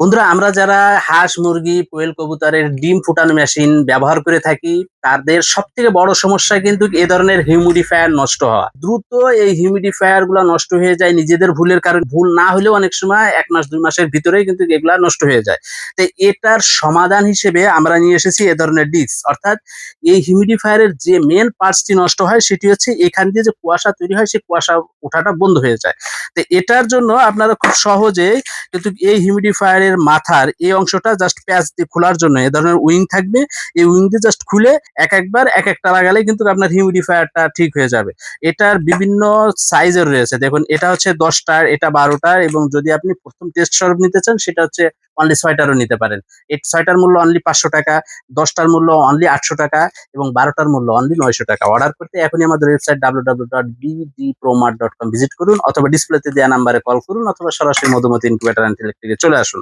বন্ধুরা, আমরা যারা হাঁস, মুরগি, কোয়েল কবুতরের ডিম ফুটানো মেশিন ব্যবহার করে থাকি, তাদের সব থেকে বড় সমস্যা কিন্তু এ ধরনের হিউমিডিফায়ার নষ্ট হওয়া। দ্রুত এই হিউমিডিফায়ারগুলা নষ্ট হয়ে যায় নিজেদের ভুলের কারণে। ভুল না হলেও অনেক সময় এক মাস, দুই মাসের ভিতরেই কিন্তু এগুলা নষ্ট হয়ে যায়। তো এটার সমাধান হিসেবে আমরা নিয়ে এসেছি এ ধরনের ডিস্ক অর্থাৎ এই হিউমিডিফায়ারের যে মেন পার্টসটি নষ্ট হয়, সেটি হচ্ছে এখান দিয়ে যে কুয়াশা তৈরি হয়, সেই কুয়াশা ওঠাটা বন্ধ হয়ে যায়। তো এটার জন্য আপনারা খুব সহজে কিন্তু এই হিউমিডিফায়ারের মাথার এই অংশটা জাস্ট প্যাচ দিয়ে খোলার জন্য এ ধরনের উইং থাকবে। এই উইং দিয়ে জাস্ট খুলে এক একবার, এক একটা লাগালে কিন্তু আপনার হিউমিডিফায়ারটা ঠিক হয়ে যাবে। এটার বিভিন্ন সাইজের রয়েছে। দেখুন, এটা হচ্ছে দশটার, এটা বারোটার এবং যদি আপনি প্রথম টেস্ট স্বরূপ নিতে চান, সেটা হচ্ছে অনলি ছয়টারও নিতে পারেন। এই ছয়টার মূল্য অনলি পাঁচশো টাকা, দশটার মূল্য অনলি আটশো টাকা এবং বারোটার মূল্য অনলি নয়শো টাকা। অর্ডার করতে এখনই আমাদের website W W dot BDPromart dot com visit করুন অথবা ডিসপ্লেতে দেওয়া নাম্বারে কল করুন অথবা সরাসরি মধুমতি ইনকিউবেটার অ্যান্ড ইলেকট্রিকে চলে আসুন।